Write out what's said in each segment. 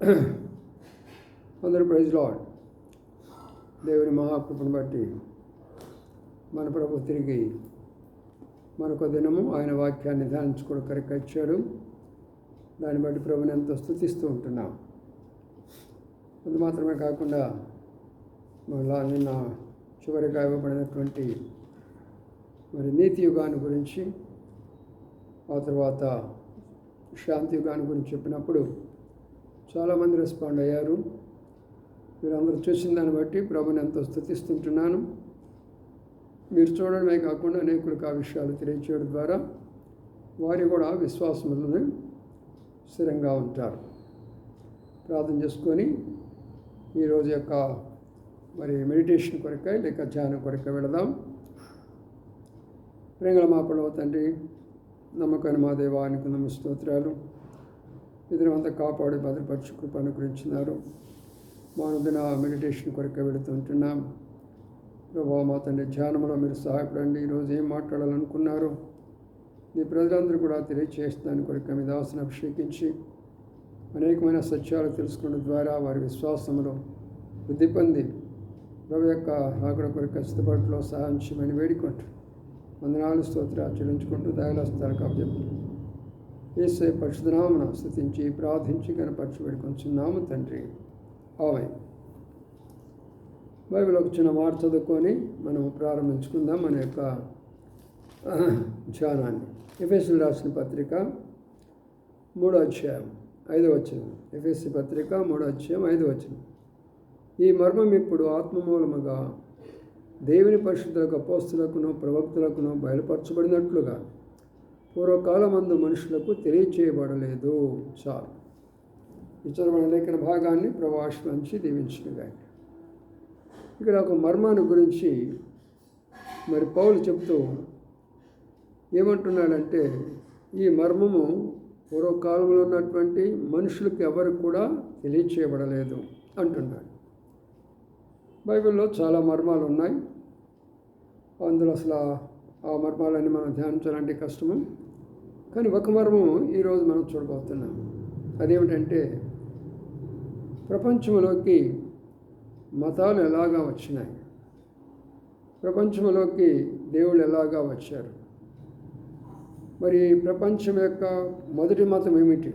అందరూ praise lord దేవుని మహాకృపను బట్టి మన ప్రభు తిరిగి మరొక దినము ఆయన వాక్యాన్ని ధ్యానించుకోవడం కరెక్ట్ ఇచ్చాడు దాన్ని బట్టి ప్రభుని ఎంతో స్థుతిస్తూ ఉంటున్నాం. అది మాత్రమే కాకుండా మళ్ళా నిన్న చివరిగా ఇవ్వబడినటువంటి మరి నీతి యుగాన్ని గురించి ఆ తర్వాత శాంతి యుగాన్ని గురించి చెప్పినప్పుడు చాలామంది రెస్పాండ్ అయ్యారు. మీరందరూ చూసిన దాన్ని బట్టి ప్రభుని ఎంతో స్థుతిస్తుంటున్నాను. మీరు చూడడమే కాకుండా అనేకులకు ఆ విషయాలు తెలియచేయడం ద్వారా వారి కూడా విశ్వాసములను స్థిరంగా ఉంటారు. ప్రార్థన చేసుకొని ఈరోజు యొక్క మరి మెడిటేషన్ కొరకై లేక ధ్యానం కొరకై వెళదాం. ప్రేంగళ మా తండ్రి నమ్మకాన్ని మా దేవానికి నమ్మ స్తోత్రాలు. ఇద్దరంతా కాపాడి భద్రపరచు కృప అనుగ్రహించినారు. మా మెడిటేషన్ కొరకై వెళుతుంటున్నాం ప్రభావ మా తండ్రి ధ్యానంలో మీరు సహాయపడండి. ఈరోజు ఏం మాట్లాడాలనుకున్నారు? మీ ప్రజలందరూ కూడా తెలియచేస్తాను కొరకు మీ దాసును అభిషేకించి అనేకమైన సత్యాలు తెలుసుకోవడం ద్వారా వారి విశ్వాసంలో వృద్ధి పొంది ప్రభు యొక్క రాకుడ కొరకు సిద్ధపాటులో సహాయం చేయమని వేడుకుంటూ వందనాలు స్తోత్రాలు చెల్లించుకుంటూ దయలస్తారు కాబట్టి ఏసే పరిశుధనామను స్థుతించి ప్రార్థించి కనపరచి వేడుకొంచున్నాము తండ్రి. ఆమె బైబిల్ ఒక చిన్న మాట చదువుకొని మనం ప్రారంభించుకుందాం మన యొక్క ధ్యానాన్ని. ఎఫ్ఎస్ఎల్ రాసిన పత్రిక మూడో అధ్యాయం ఐదో వచ్చిన ఎఫ్ఎస్సి పత్రిక మూడో అధ్యాయం ఐదో వచ్చిన ఈ మర్మం ఇప్పుడు ఆత్మమూలముగా దేవుని పరిశుద్ధులకు అపోస్తులకును ప్రవక్తులకును బయలుపరచబడినట్లుగా పూర్వకాలమందు మనుషులకు తెలియచేయబడలేదు. చాలు. ఇచ్చరబడిన లేఖన భాగాన్ని ప్రవాసంచి దీవించినగా ఇక్కడ ఒక మర్మాన్ని గురించి మరి పౌలు చెప్తూ ఏమంటున్నాడంటే ఈ మర్మము పూర్వకాలంలో ఉన్నటువంటి మనుషులకు ఎవరికి కూడా తెలియచేయబడలేదు అంటున్నాడు. బైబిల్లో చాలా మర్మాలు ఉన్నాయి అందులో అసలు ఆ మర్మాలన్నీ మనం ధ్యానించాలంటే కష్టము. కానీ ఒక మర్మం ఈరోజు మనం చూడబోతున్నాం. అదేమిటంటే ప్రపంచంలోకి మతాలు ఎలాగా వచ్చినాయి? ప్రపంచంలోకి దేవుళ్ళు ఎలాగా వచ్చారు? మరి ప్రపంచం యొక్క మొదటి మతం ఏమిటి?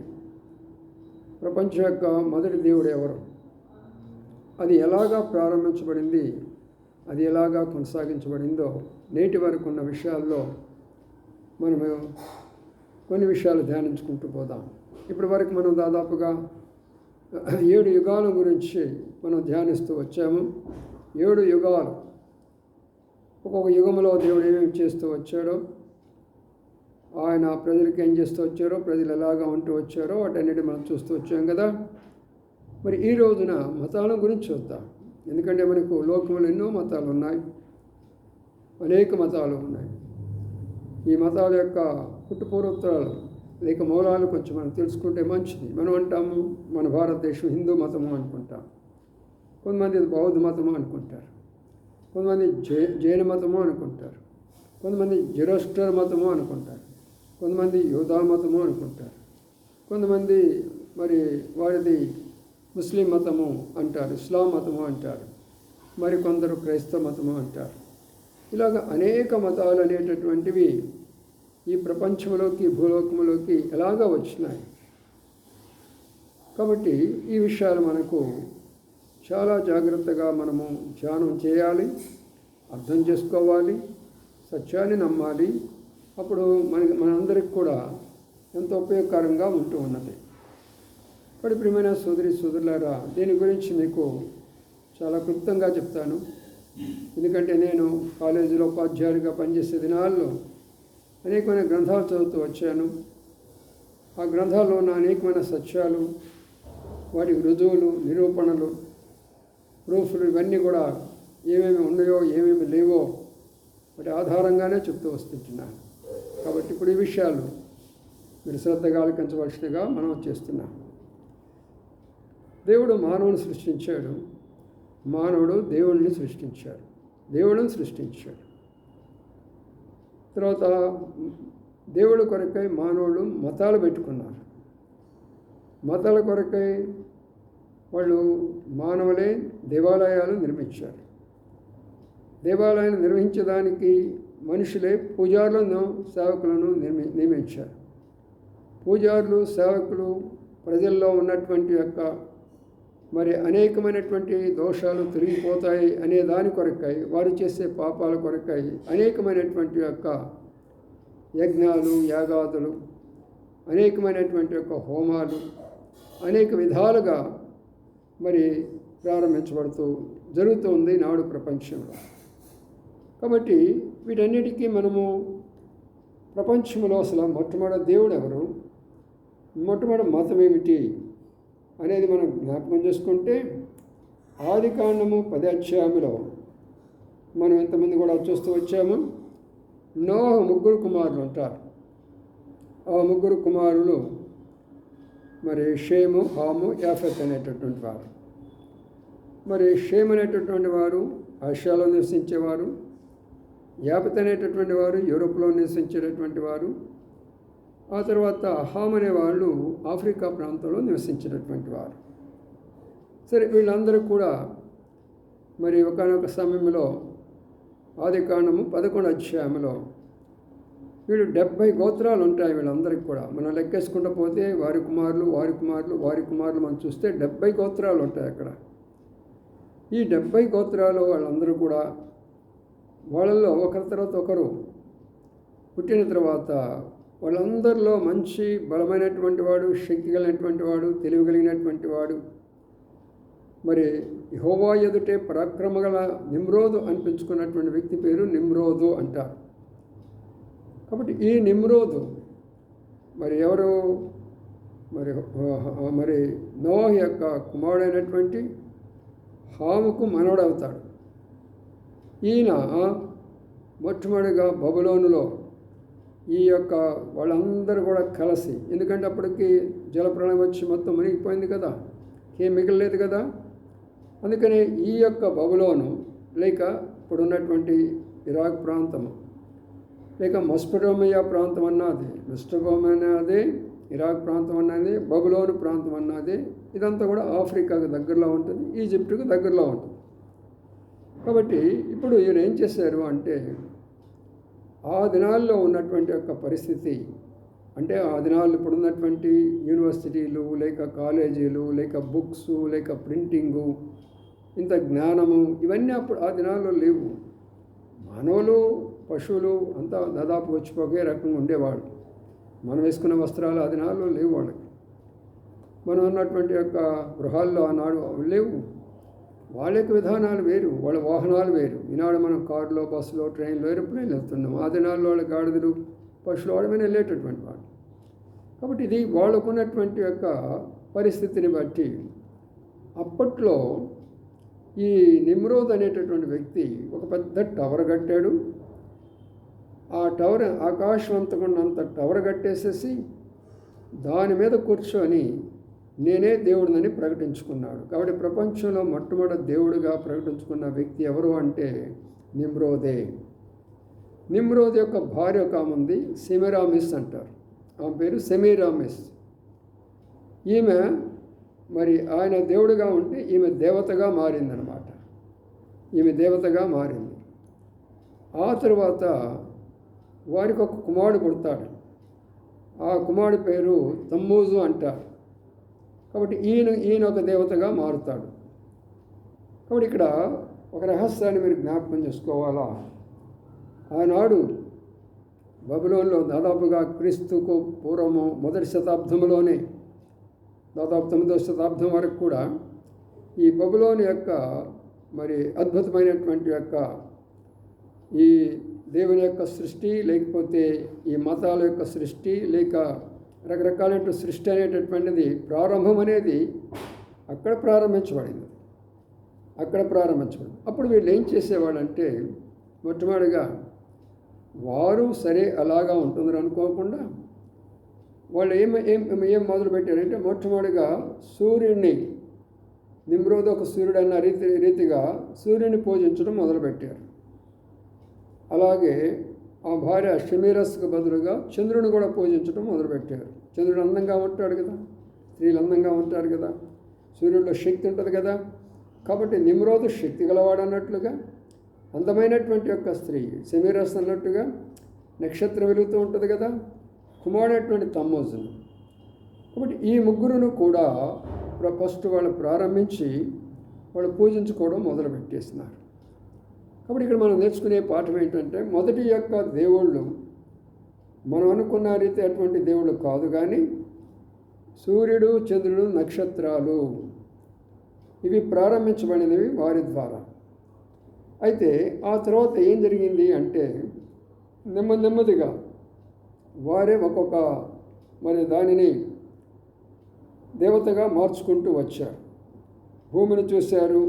ప్రపంచం యొక్క మొదటి దేవుడు ఎవరు? అది ఎలాగా ప్రారంభించబడింది? అది ఎలాగా కొనసాగించబడిందో నేటి వరకు ఉన్న విషయాల్లో మనము కొన్ని విషయాలు ధ్యానించుకుంటూ పోదాం. ఇప్పటి వరకు మనం దాదాపుగా ఏడు యుగాల గురించి మనం ధ్యానిస్తూ వచ్చాము. ఏడు యుగాలు. ఒక్కొక్క యుగంలో దేవుడు ఏమేమి చేస్తూ వచ్చాడో ఆయన ప్రజలకు ఏం చేస్తూ వచ్చారో ప్రజలు ఎలాగా ఉంటూ వచ్చారో వాటన్నిటి మనం చూస్తూ వచ్చాం కదా. మరి ఈ రోజున మతాల గురించి చూద్దాం. ఎందుకంటే మనకు లోకంలో ఎన్నో మతాలు ఉన్నాయి. అనేక మతాలు ఉన్నాయి. ఈ మతాల యొక్క పుట్టుపూర్వోత్తరాలు లేక మూలాలు కొంచెం మనం తెలుసుకుంటే మంచిది. మనం అంటాము మన భారతదేశం హిందూ మతము అనుకుంటాం. కొంతమంది బౌద్ధ మతము అనుకుంటారు. కొంతమంది జై జైన మతము అనుకుంటారు. కొంతమంది జిరోస్టర్ మతము అనుకుంటారు. కొంతమంది యోధా మతము అనుకుంటారు. కొంతమంది మరి వారిది ముస్లిం మతము అంటారు ఇస్లాం మతము అంటారు మరి కొందరు క్రైస్తవ మతము అంటారు. ఇలాగ అనేక మతాలు అనేటటువంటివి ఈ ప్రపంచంలోకి భూలోకంలోకి ఎలాగ వచ్చినాయి? కాబట్టి ఈ విషయాలు మనకు చాలా జాగ్రత్తగా మనము ధ్యానం చేయాలి అర్థం చేసుకోవాలి సత్యాన్ని నమ్మాలి. అప్పుడు మన మనందరికి కూడా ఎంతో ఉపయోగకరంగా ఉంటూ ఉన్నది. ఇప్పుడు ప్రియమైన సోదరి సోదరులారా దీని గురించి మీకు చాలా క్లుప్తంగా చెప్తాను. ఎందుకంటే నేను కాలేజీలో ఉపాధ్యాయుడిగా పనిచేసే దినాల్లో అనేకమైన గ్రంథాలు చదువుతూ వచ్చాను. ఆ గ్రంథాల్లో ఉన్న అనేకమైన సత్యాలు వాటి రుజువులు నిరూపణలు ప్రూఫ్లు ఇవన్నీ కూడా ఏమేమి ఉన్నాయో ఏమేమి లేవో వాటి ఆధారంగానే చెప్తూ వస్తుంటున్నాను. కాబట్టి ఇప్పుడు ఈ విషయాలు మీరు శ్రద్ధగా ఆలకించవలసినగా మనం చేస్తున్నాం. దేవుడు మానవుని సృష్టించాడు. మానవుడు దేవుణ్ణి సృష్టించాడు. దేవుడిని సృష్టించాడు. తర్వాత దేవుడి కొరకై మానవులు మతాలు పెట్టుకున్నారు. మతాల కొరకై వాళ్ళు మానవులే దేవాలయాలు నిర్మించారు. దేవాలయాన్ని నిర్వహించడానికి మనుషులే పూజారులను సేవకులను నిర్మి నియమించారు. పూజారులు సేవకులు ప్రజల్లో ఉన్నటువంటి యొక్క మరి అనేకమైనటువంటి దోషాలు తిరిగిపోతాయి అనే దాని కొరకై వారు చేసే పాపాల కొరకై అనేకమైనటువంటి యొక్క యజ్ఞాలు యాగాదులు అనేకమైనటువంటి యొక్క హోమాలు అనేక విధాలుగా మరి ప్రారంభించబడుతూ జరుగుతుంది నాడు ప్రపంచంలో. కాబట్టి వీటన్నిటికీ మనము ప్రపంచంలో అసలు మొట్టమొదటి దేవుడు ఎవరు మొట్టమొదటి మతం ఏమిటి అనేది మనం జ్ఞాపకం చేసుకుంటే ఆది కాండము పది అధ్యాయంలో మనం ఎంతమంది కూడా చూస్తూ వచ్చాము? నోహ ముగ్గురు కుమారులు ఉంటారు ఆ ముగ్గురు కుమారులు మరి షేము హాము యాఫెత్ అనేటటువంటి వారు. మరి షేమ్ అనేటటువంటి వారు ఆసియాలో నివసించేవారు యాపత్ అనేటటువంటి వారు యూరోప్లో నివసించేటటువంటి వారు ఆ తర్వాత హామ్ అనే వాళ్ళు ఆఫ్రికా ప్రాంతంలో నివసించినటువంటి వారు. సరే వీళ్ళందరూ కూడా మరి ఒకనొక సమయంలో ఆది కాండము పదకొండు అధ్యాయంలో వీళ్ళు డెబ్భై గోత్రాలు ఉంటాయి వీళ్ళందరికీ కూడా. మనం లెక్కేసుకుంటూ పోతే వారి కుమారులు వారి కుమారులు వారి కుమారులు మనం చూస్తే డెబ్భై గోత్రాలు ఉంటాయి అక్కడ. ఈ డెబ్భై గోత్రాలు వాళ్ళందరూ కూడా వాళ్ళల్లో ఒకరి తర్వాత ఒకరు పుట్టిన తర్వాత వాళ్ళందరిలో మంచి బలమైనటువంటి వాడు శక్తి కలిగినటువంటి వాడు తెలివి కలిగినటువంటి వాడు. మరి హోవా ఎదుటే పరాక్రమగల నిమ్రోదు అనిపించుకున్నటువంటి వ్యక్తి పేరు నిమ్రోదు అంటారు. కాబట్టి ఈ నిమ్రోదు మరి ఎవరు? మరి మరి నోహ్ యొక్క కుమారుడైనటువంటి హాముకు మనవడవుతాడు. ఈయన మొట్టమొదటిగా బబులోనులో ఈ యొక్క వాళ్ళందరూ కూడా కలిసి ఎందుకంటే అప్పటికి జలప్రళయం వచ్చి మొత్తం మునిగిపోయింది కదా ఏం మిగలలేదు కదా. అందుకని ఈ యొక్క బబులోను లేక ఇప్పుడున్నటువంటి ఇరాక్ ప్రాంతము లేక మస్పటోమియా ప్రాంతం అన్నది మెస్టోమోమియా అదే ఇరాక్ ప్రాంతం అన్నది బబులోను ప్రాంతం అన్నది ఇదంతా కూడా ఆఫ్రికాకు దగ్గరలో ఉంటుంది ఈజిప్టుకు దగ్గరలో ఉంటుంది. కాబట్టి ఇప్పుడు ఈయన ఏం చేశారు అంటే ఆ దినాల్లో ఉన్నటువంటి యొక్క పరిస్థితి అంటే ఆ దినాల్లో ఇప్పుడు ఉన్నటువంటి యూనివర్సిటీలు లేక కాలేజీలు లేక బుక్స్ లేక ప్రింటింగు ఇంత జ్ఞానము ఇవన్నీ అప్పుడు ఆ దినాల్లో లేవు. మానవులు పశువులు అంతా దాదాపు వచ్చిపోకే రకంగా ఉండేవాళ్ళు. మనం వేసుకున్న వస్త్రాలు ఆ దినాల్లో లేవు వాళ్ళకి. మనం ఉన్నటువంటి యొక్క గృహాల్లో ఆనాడు అవి లేవు. వాళ్ళ యొక్క విధానాలు వేరు వాళ్ళ వాహనాలు వేరు. ఈనాడు మనం కారులో బస్సులో ట్రైన్లో ఏరోప్లేన్లు వెళ్తున్నాం. ఆ దినాల్లో వాళ్ళ గాడిదలు పశువులు వాళ్ళ మీద వెళ్ళేటటువంటి వాళ్ళు. కాబట్టి ఇది వాళ్ళకున్నటువంటి యొక్క పరిస్థితిని బట్టి అప్పట్లో ఈ నిమ్రోద్ అనేటటువంటి వ్యక్తి ఒక పెద్ద టవర్ కట్టాడు. ఆ టవర్ ఆకాశవంతకున్నంత టవర్ కట్టేసేసి దాని మీద కూర్చొని నేనే దేవుడినని ప్రకటించుకున్నాడు. కాబట్టి ప్రపంచంలో మొట్టమొదటి దేవుడిగా ప్రకటించుకున్న వ్యక్తి ఎవరు అంటే నిమ్రోదే. నిమ్రోద్ యొక్క భార్య ఒక ఆమె ఉంది సెమిరామిస్ అంటారు. ఆమె పేరు సెమీరామిస్ ఈమె మరి ఆయన దేవుడిగా ఉంటే ఈమె దేవతగా మారిందనమాట ఈమె దేవతగా మారింది. ఆ తరువాత వారికి ఒక కుమారుడు పుడతాడు. ఆ కుమారుడు పేరు తమ్మూజు అంటారు. కాబట్టి ఈయన ఈయన ఒక దేవతగా మారుతాడు. కాబట్టి ఇక్కడ ఒక రహస్యాన్ని మీరు జ్ఞాపకం చేసుకోవాలా? ఆనాడు బబులోన్లో దాదాపుగా క్రీస్తుకు పూర్వము మొదటి శతాబ్దంలోనే దాదాపు తొమ్మిదవ శతాబ్దం వరకు కూడా ఈ బబులోని యొక్క మరి అద్భుతమైనటువంటి యొక్క ఈ దేవుని యొక్క సృష్టి లేకపోతే ఈ మతాల యొక్క సృష్టి లేక రకరకాలైన సృష్టి అనేటటువంటిది ప్రారంభం అనేది అక్కడ ప్రారంభించబడింది. అక్కడ ప్రారంభించబడింది. అప్పుడు వీళ్ళు ఏం చేసేవాళ్ళంటే మొట్టమొదటిగా వారు సరే అలాగా ఉంటుందని అనుకోకుండా వాళ్ళు ఏం ఏం ఏం మొదలుపెట్టారంటే మొట్టమొదటిగా సూర్యుడిని నిమ్రోధ ఒక సూర్యుడు అన్న రీతి రీతిగా సూర్యుని పూజించడం మొదలుపెట్టారు. అలాగే ఆ భార్య షమీరస్కు బదులుగా చంద్రుని కూడా పూజించడం మొదలుపెట్టారు. చంద్రుడు అందంగా ఉంటాడు కదా స్త్రీలు అందంగా ఉంటారు కదా సూర్యుడిలో శక్తి ఉంటుంది కదా. కాబట్టి నిమ్రోదు శక్తి గలవాడు అన్నట్లుగా అందమైనటువంటి యొక్క స్త్రీ సెమీరస్ అన్నట్టుగా నక్షత్రం వెలుగుతూ ఉంటుంది కదా కుమారుడైనటువంటి తమ్మోజును కాబట్టి ఈ ముగ్గురును కూడా ఫస్ట్ వాళ్ళు ప్రారంభించి వాళ్ళు పూజించుకోవడం మొదలు కాబట్టి ఇక్కడ మనం నేర్చుకునే పాఠం ఏంటంటే మొదటి యొక్క దేవుళ్ళు మనం అనుకున్న రీతి అటువంటి దేవుళ్ళు కాదు కానీ సూర్యుడు చంద్రుడు నక్షత్రాలు. ఇవి ప్రారంభించబడినవి వారి ద్వారా. అయితే ఆ తర్వాత ఏం జరిగింది అంటే నెమ్మది నెమ్మదిగా వారే ఒక్కొక్క మరి దానిని దేవతగా మార్చుకుంటూ వచ్చారు. భూమిని చూశారు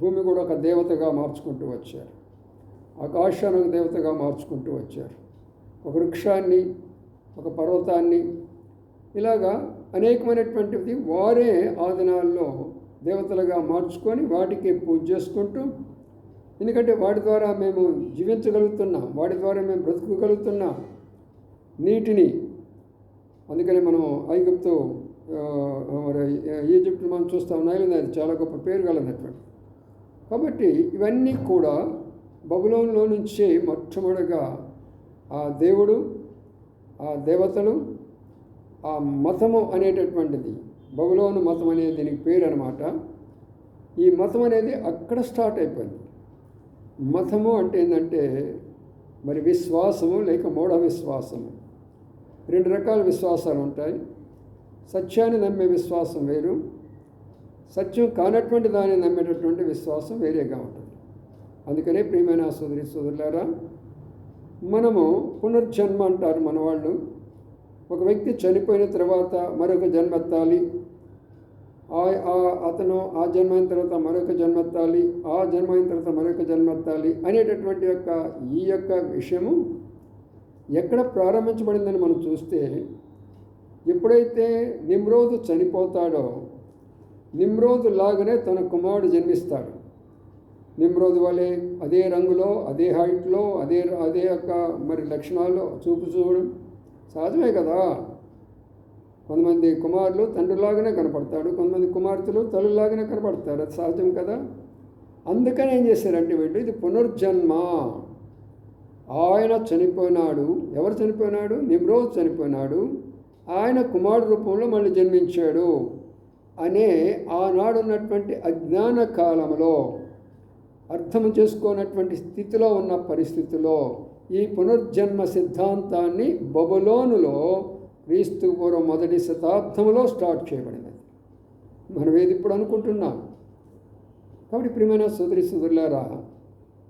భూమి కూడా ఒక దేవతగా మార్చుకుంటూ వచ్చారు. ఆకాశాన్ని ఒక దేవతగా మార్చుకుంటూ వచ్చారు. ఒక వృక్షాన్ని ఒక పర్వతాన్ని ఇలాగా అనేకమైనటువంటిది వారే ఆ దినాల్లో దేవతలుగా మార్చుకొని వాటికి పూజ చేసుకుంటూ ఎందుకంటే వాటి ద్వారా మేము జీవించగలుగుతున్నాం వాటి ద్వారా మేము బ్రతుకగలుగుతున్నాం నీటిని. అందుకని మనం ఐగుప్తు మరి ఈజిప్ట్ మనం చూస్తాం నైలు నది చాలా గొప్ప పేరు గలనటువంటి కాబట్టి ఇవన్నీ కూడా బబులోన్లో నుంచే మొట్టమొదటిగా ఆ దేవుడు ఆ దేవతలు ఆ మతము అనేటటువంటిది బబులోను మతం అనేది దీనికి పేరు అనమాట ఈ మతం అనేది అక్కడ స్టార్ట్ అయిపోయింది. మతము అంటే ఏంటంటే మరి విశ్వాసము లేక మూఢ విశ్వాసము. రెండు రకాల విశ్వాసాలు ఉంటాయి. సత్యాన్ని నమ్మే విశ్వాసం వేరు సత్యం కానటువంటి దాన్ని నమ్మేటటువంటి విశ్వాసం వేరేగా ఉంటుంది. అందుకనే ప్రియమైన సోదరి సోదరులారా మనము పునర్జన్మ అంటారు మన వాళ్ళు ఒక వ్యక్తి చనిపోయిన తర్వాత మరొక జన్మెత్తాలి ఆ- ఆ- అతను ఆ జన్మ అయిన తర్వాత మరొక జన్మెత్తాలి ఆ జన్మ అయిన తర్వాత మరొక జన్మెత్తాలి అనేటటువంటి యొక్క ఈ యొక్క విషయము ఎక్కడ ప్రారంభించబడిందని మనం చూస్తే ఎప్పుడైతే నిమ్రోజు చనిపోతాడో నిమ్రోదు లాగానే తన కుమారుడు జన్మిస్తాడు. నిమ్రోదు వలె అదే రంగులో అదే హైట్లో అదే అదే యొక్క మరి లక్షణాలు చూపు చూడడం సహజమే కదా? కొంతమంది కుమారులు తండ్రిలాగానే కనపడతాడు కొంతమంది కుమార్తెలు తల్లిలాగానే కనపడతారు. అది సహజం కదా? అందుకని ఏం చేశారంటే వీళ్ళు ఇది పునర్జన్మ. ఆయన చనిపోయినాడు. ఎవరు చనిపోయినాడు? నిమ్రోజ్ చనిపోయినాడు. ఆయన కుమారుడు రూపంలో మళ్ళీ జన్మించాడు. అనే ఆనాడున్నటువంటి అజ్ఞాన కాలంలో అర్థం చేసుకోనటువంటి స్థితిలో ఉన్న పరిస్థితిలో ఈ పునర్జన్మ సిద్ధాంతాన్ని బబులోనులో క్రీస్తు పూర్వం మొదటి శతాబ్దంలో స్టార్ట్ చేయబడినది. మనం ఏది ఇప్పుడు అనుకుంటున్నాం? కాబట్టి ప్రియమైన సోదరి సోదరులారా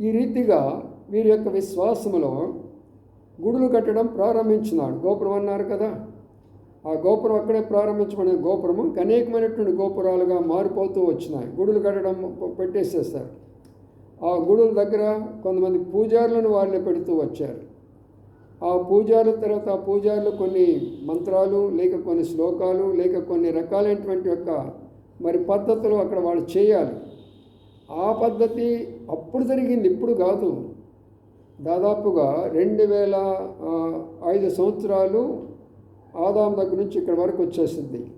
ఈ రీతిగా వీరి యొక్క విశ్వాసములో గుడులు కట్టడం ప్రారంభించినాడు. గోపురం అన్నారు కదా? ఆ గోపురం అక్కడే ప్రారంభించబడిన గోపురము అనేకమైనటువంటి గోపురాలుగా మారిపోతూ వచ్చినాయి. గుడులు కట్టడం పెట్టేసేస్తారు. ఆ గుడుల దగ్గర కొంతమంది పూజారులను వాళ్ళే పెడుతూ వచ్చారు. ఆ పూజారుల తర్వాత ఆ పూజారులు కొన్ని మంత్రాలు లేక కొన్ని శ్లోకాలు లేక కొన్ని రకాలైనటువంటి యొక్క మరి పద్ధతులు అక్కడ వాళ్ళు చేయాలి. ఆ పద్ధతి అప్పుడు జరిగింది ఇప్పుడు కాదు. దాదాపుగా రెండు వేల ఐదు సంవత్సరాలు ఆదాం దగ్గర నుంచి ఇక్కడ వరకు వచ్చేసింది.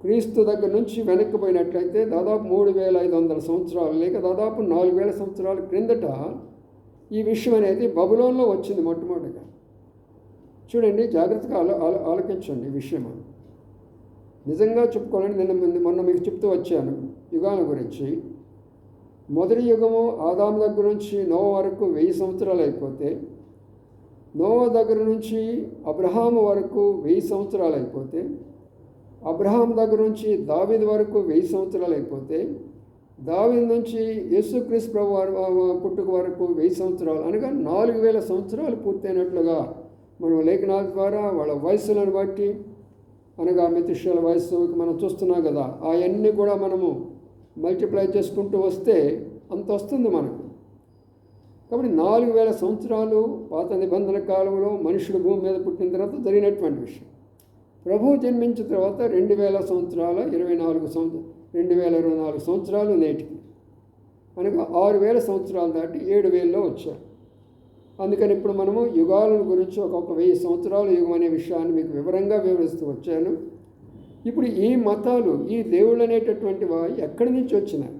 క్రీస్తు దగ్గర నుంచి వెనక్కిపోయినట్లయితే దాదాపు మూడు వేల ఐదు వందల సంవత్సరాలు లేక దాదాపు నాలుగు వేల సంవత్సరాల క్రిందట ఈ విషయం అనేది బబులోన్లో వచ్చింది మొట్టమొదటిగా. చూడండి జాగ్రత్తగా ఆలో ఆలో ఆలోచించండి ఈ విషయం నిజంగా చెప్పుకోవాలని నిన్న మొన్న- మొన్న మీకు చెప్తూ వచ్చాను యుగాల గురించి. మొదటి యుగము ఆదాము దగ్గర నుంచి నవ వరకు వెయ్యి సంవత్సరాలు అయిపోతే నోవ దగ్గర నుంచి అబ్రహాం వరకు వెయ్యి సంవత్సరాలు అయిపోతే అబ్రహాం దగ్గర నుంచి దావిద్ వరకు వెయ్యి సంవత్సరాలు అయిపోతే దావిద్ నుంచి యేసుక్రీస్ ప్రభు పుట్టుక వరకు వెయ్యి సంవత్సరాలు అనగా నాలుగు వేల సంవత్సరాలు పూర్తయినట్లుగా మనం లేఖనాల ద్వారా వాళ్ళ వయసులను బట్టి అనగా మితిష్యాల వయస్సు మనం చూస్తున్నాం కదా అవన్నీ కూడా మనము మల్టిప్లై చేసుకుంటూ వస్తే అంత వస్తుంది మనకు. కాబట్టి నాలుగు వేల సంవత్సరాలు పాత నిబంధన కాలంలో మనుషుడు భూమి మీద పుట్టిన తర్వాత జరిగినటువంటి విషయం. ప్రభువు జన్మించిన తర్వాత రెండు వేల సంవత్సరాల ఇరవై నాలుగు సంవత్సరం రెండు వేల ఇరవై నాలుగు సంవత్సరాలు నేటికి అనగా ఆరు వేల సంవత్సరాలు దాటి ఏడు వేలలో వచ్చారు. అందుకని ఇప్పుడు మనము యుగాల గురించి ఒక్కొక్క వెయ్యి సంవత్సరాలు యుగం అనే విషయాన్ని మీకు వివరంగా వివరిస్తూ వచ్చాను. ఇప్పుడు ఈ మతాలు ఈ దేవుళ్ళు అనేటటువంటి ఎక్కడి నుంచి వచ్చినాయి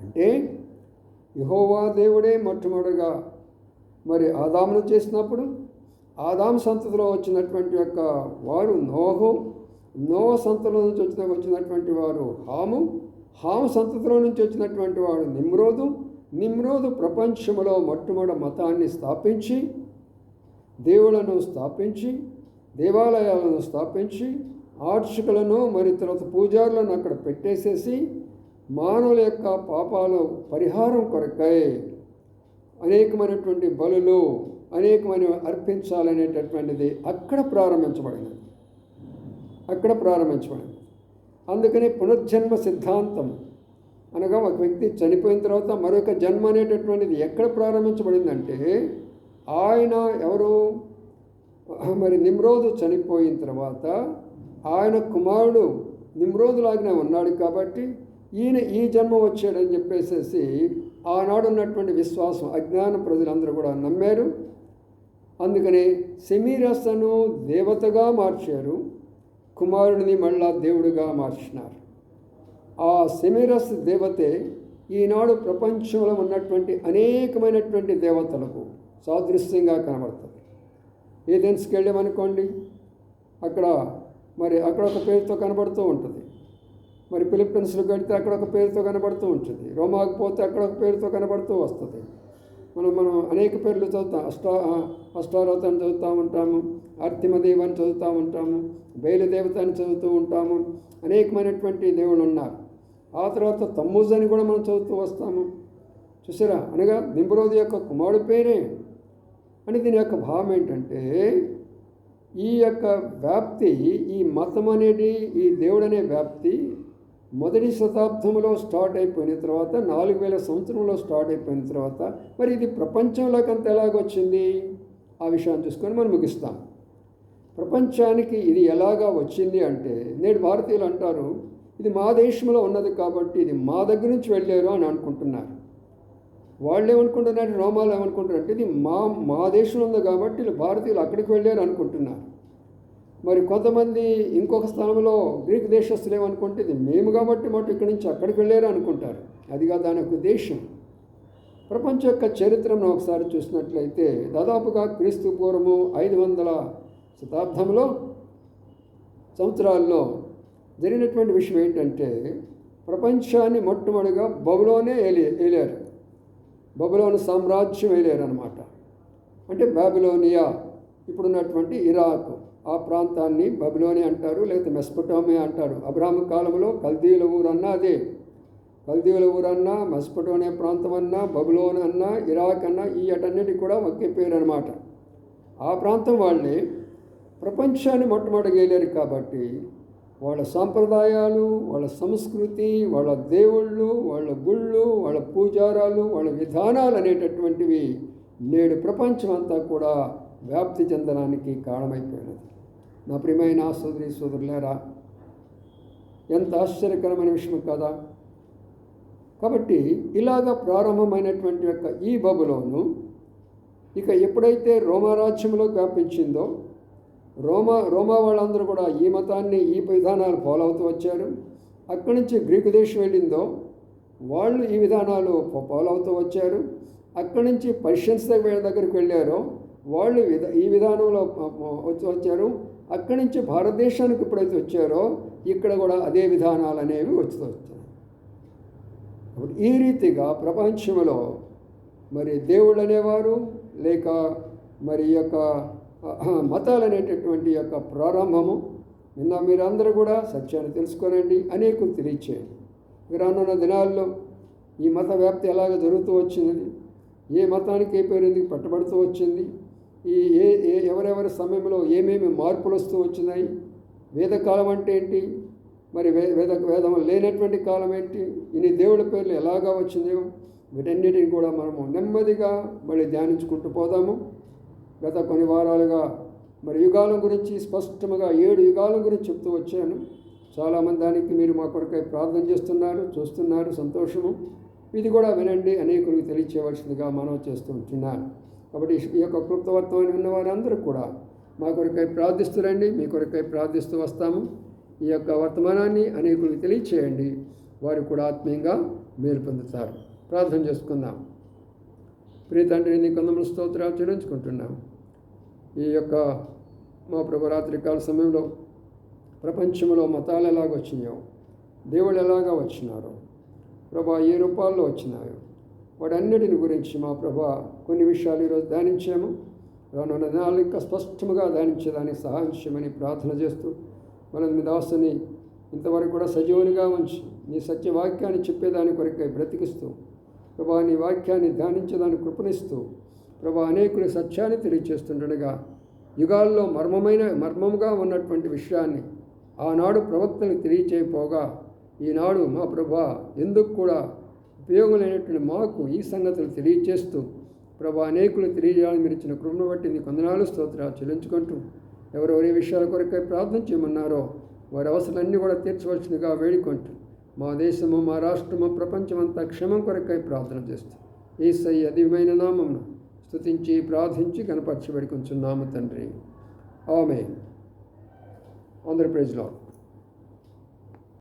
అంటే యహోవా దేవుడే మొట్టమొదటిగా మరి ఆదామును చేసినప్పుడు ఆదాము సంతతిలో వచ్చినటువంటి యొక్క వారు నోహు నోవ సంతతిలో నుంచి వచ్చిన వచ్చినటువంటి వారు హాము హాము సంతతిలో నుంచి వచ్చినటువంటి వాడు నిమ్రోదు నిమ్రోదు ప్రపంచంలో మొట్టమొదటి మతాన్ని స్థాపించి దేవులను స్థాపించి దేవాలయాలను స్థాపించి ఆర్చకులను మరి తర్వాత పూజారులను అక్కడ పెట్టేసేసి మానవుల యొక్క పాపాలు పరిహారం కొరకై అనేకమైనటువంటి బలులు అనేకమైన అర్పించాలనేటటువంటిది అక్కడ ప్రారంభించబడినది. అక్కడ ప్రారంభించబడింది అందుకని పునర్జన్మ సిద్ధాంతం అనగా ఒక వ్యక్తి చనిపోయిన తర్వాత మరొక జన్మ అనేటటువంటిది ఎక్కడ ప్రారంభించబడిందంటే ఆయన ఎవరు? మరి నిమ్రోజు చనిపోయిన తర్వాత ఆయన కుమారుడు నిమ్రోజులాగానే ఉన్నాడు కాబట్టి ఈయన ఈ జన్మ వచ్చాడని చెప్పేసేసి ఆనాడు ఉన్నటువంటి విశ్వాసం అజ్ఞాన ప్రజలందరూ కూడా నమ్మారు. అందుకని సెమీరస్ను దేవతగా మార్చారు కుమారుడిని మళ్ళా దేవుడిగా మార్చినారు. ఆ సెమీరస్ దేవతే ఈనాడు ప్రపంచంలో ఉన్నటువంటి అనేకమైనటువంటి దేవతలకు సాదృశ్యంగా కనబడుతుంది. ఏథెన్స్కి వెళ్ళామనుకోండి అక్కడ మరి అక్కడ ఒక పేరుతో కనబడుతూ ఉంటుంది. మరి ఫిలిప్పీన్స్కి వెళ్తే అక్కడ ఒక పేరుతో కనబడుతూ ఉంటుంది. రోమాకు పోతే అక్కడ ఒక పేరుతో కనబడుతూ వస్తుంది. మనం మనం అనేక పేర్లు చదువుతాం. అష్టా అష్టారోతని చదువుతూ ఉంటాము ఆర్తిమదేవి అని చదువుతూ ఉంటాము బయలుదేవత అని చదువుతూ ఉంటాము అనేకమైనటువంటి దేవుళ్ళు ఉన్నారు ఆ తర్వాత తమ్ముజ్ అని కూడా మనం చదువుతూ వస్తాము. చూసారా? అనగా నింబరోజు యొక్క కుమారుడు పేరే. అని దీని యొక్క భావం ఏంటంటే ఈ యొక్క వ్యాప్తి ఈ మతం అనేది ఈ దేవుడు అనే వ్యాప్తి మొదటి శతాబ్దంలో స్టార్ట్ అయిపోయిన తర్వాత నాలుగు వేల సంవత్సరంలో స్టార్ట్ అయిపోయిన తర్వాత మరి ఇది ప్రపంచంలోకి అంత ఎలాగొచ్చింది? ఆ విషయాన్ని చూసుకొని మనం ముగిస్తాం. ప్రపంచానికి ఇది ఎలాగా వచ్చింది అంటే నేడు భారతీయులు అంటారు ఇది మా దేశంలో ఉన్నది కాబట్టి ఇది మా దగ్గర నుంచి వెళ్ళారు అని అనుకుంటున్నారు. వాళ్ళు ఏమనుకుంటున్నారు? రోమాలు ఏమనుకుంటున్నారు? అంటే ఇది మా మా దేశంలో ఉంది కాబట్టి భారతీయులు అక్కడికి వెళ్ళారు అనుకుంటున్నారు. మరి కొంతమంది ఇంకొక స్థానంలో గ్రీక్ దేశస్తులు ఏమనుకుంటే ఇది మేము కాబట్టి మటు ఇక్కడి నుంచి అక్కడికి వెళ్ళారు అనుకుంటారు. అదిగా దాని యొక్క ఉద్దేశం. ప్రపంచ యొక్క చరిత్రను ఒకసారి చూసినట్లయితే దాదాపుగా క్రీస్తు పూర్వము ఐదు వందల శతాబ్దంలో సంవత్సరాల్లో జరిగినటువంటి విషయం ఏంటంటే ప్రపంచాన్ని మొట్టమొదటిగా బబులోనే ఏలి ఏలారు. బబులోని సామ్రాజ్యం వేలేరు అనమాట అంటే బాబిలోనియా ఇప్పుడున్నటువంటి ఇరాక్. ఆ ప్రాంతాన్ని బబిలోని అంటారు లేదా మెస్పటోమియా అంటారు. అబ్రాహ్మ కాలంలో కల్దీల ఊరు అన్నా అదే. కల్దీల ఊరు అన్నా మెస్పటోనియా ప్రాంతం అన్నా బబులోన్ అన్నా ఇరాక్ అన్నా ఈ అటన్నిటి కూడా ఒకే పేరు అనమాట ఆ ప్రాంతం వాళ్ళే ప్రపంచాన్ని మొట్టమొదటిగేలేరు కాబట్టి వాళ్ళ సాంప్రదాయాలు వాళ్ళ సంస్కృతి వాళ్ళ దేవుళ్ళు వాళ్ళ గుళ్ళు వాళ్ళ పూజారాలు వాళ్ళ విధానాలు అనేటటువంటివి నేడు ప్రపంచం అంతా కూడా వ్యాప్తి చెందడానికి కారణమైపోయినది. నా ప్రియమైన సోదరి సోదరులారా ఎంత ఆశ్చర్యకరమైన విషయం కదా? కాబట్టి ఇలాగ ప్రారంభమైనటువంటి యొక్క ఈ బబులోను ఇక ఎప్పుడైతే రోమారాజ్యంలోకి వ్యాపించిందో రోమా రోమా వాళ్ళందరూ కూడా ఈ మతాన్ని ఈ విధానాలు ఫాలో అవుతూ వచ్చారు. అక్కడి నుంచి గ్రీకు దేశం వెళ్ళిందో వాళ్ళు ఈ విధానాలు ఫాలో అవుతూ వచ్చారు. అక్కడి నుంచి పర్షియన్స్ దగ్గర దగ్గరికి వెళ్ళారో వాళ్ళు విధ ఈ విధానంలో వచ్చి వచ్చారు. అక్కడి నుంచి భారతదేశానికి ఎప్పుడైతే వచ్చారో ఇక్కడ కూడా అదే విధానాలు అనేవి వచ్చి వచ్చాయి అప్పుడు ఈ రీతిగా ప్రపంచంలో మరి దేవుళ్ళు అనేవారు లేక మరి యొక్క మతాలు అనేటటువంటి యొక్క ప్రారంభము నిన్న మీరందరూ కూడా సత్యాన్ని తెలుసుకోనండి అనేక తెలియచేయండి. రానున్న దినాల్లో ఈ మత వ్యాప్తి ఎలాగ జరుగుతూ వచ్చింది? ఏ మతానికి ఏ పేరు ఎందుకు పట్టబడుతూ వచ్చింది? ఈ ఏ ఏ ఎవరెవరి సమయంలో ఏమేమి మార్పులు వస్తూ వచ్చినాయి? వేదకాలం అంటే ఏంటి? మరి వే వేద వేదం లేనటువంటి కాలం ఏంటి? ఇన్ని దేవుడి పేర్లు ఎలాగా వచ్చిందో వీటన్నిటిని కూడా మనము నెమ్మదిగా మళ్ళీ ధ్యానించుకుంటూ పోదాము. గత కొన్ని వారాలుగా మరి యుగాల గురించి స్పష్టంగా ఏడు యుగాల గురించి చెప్తూ వచ్చాను. చాలామంది దానికి మీరు మా కొరకై ప్రార్థన చేస్తున్నారు చూస్తున్నారు సంతోషము. ఇది కూడా వినండి అనేకులకు తెలియచేయవలసిందిగా మనం చేస్తూ ఉంటున్నాను. కాబట్టి ఈ యొక్క క్లుప్తవర్తమానం విన్న వారందరూ కూడా మా కొరకై ప్రార్థిస్తురండి మీ కొరకై ప్రార్థిస్తూ వస్తాము. ఈ యొక్క వర్తమానాన్ని అనేకులకు తెలియచేయండి. వారు కూడా ఆత్మీయంగా మేలు పొందుతారు. ప్రార్థన చేసుకుందాం. ప్రియ తండ్రి నీ కొందములు స్తోత్రాలు చెల్లించుకుంటున్నాం. ఈ యొక్క మా ప్రభు రాత్రికాల సమయంలో ప్రపంచంలో మతాలు ఎలాగ వచ్చినాయో దేవుళ్ళు ఎలాగా వచ్చినారో ప్రభా ఏ రూపాల్లో వచ్చినాయో వాడన్నిటిని గురించి మా ప్రభా కొన్ని విషయాలు ఈరోజు ధ్యానించాము. రానున్న దినాలు ఇంకా స్పష్టంగా ధ్యానించేదానికి సహాయం చేయమని ప్రార్థన చేస్తూ మన మీ దాసుని ఇంతవరకు కూడా సజీవునిగా ఉంచి నీ సత్యవాక్యాన్ని చెప్పేదాని కొరకై బ్రతికిస్తూ ప్రభా నీ వాక్యాన్ని ధ్యానించేదాన్ని కృపణిస్తూ ప్రభా అనేకుని సత్యాన్ని తెలియచేస్తుండగా యుగాల్లో మర్మమైన మర్మముగా ఉన్నటువంటి విషయాన్ని ఆనాడు ప్రవక్తలకు తెలియచేయపోగా ఈనాడు మా ప్రభా ఎందుకు కూడా ఉపయోగం లేనటువంటి మాకు ఈ సంగతులు తెలియచేస్తూ ప్రభా అనేకులు తెలియజేయాలని మీరు ఇచ్చిన కృపను బట్టి నీ కొందనాలు స్తోత్రాలు చెల్లించుకుంటూ ఎవరెవరి విషయాల కొరకై ప్రార్థన చేయమన్నారో వారి అవసరాలన్నీ కూడా తీర్చవలసినగా వేడుకుంటూ మా దేశము మా రాష్ట్రము ప్రపంచమంతా క్షమం కొరకై ప్రార్థన చేస్తూ ఈ సై అదిమైన నామమును స్థుతించి ప్రార్థించి కనపరచబడి కొంచెం నామ తండ్రి ఆమె ఆంధ్రప్రదేశ్లో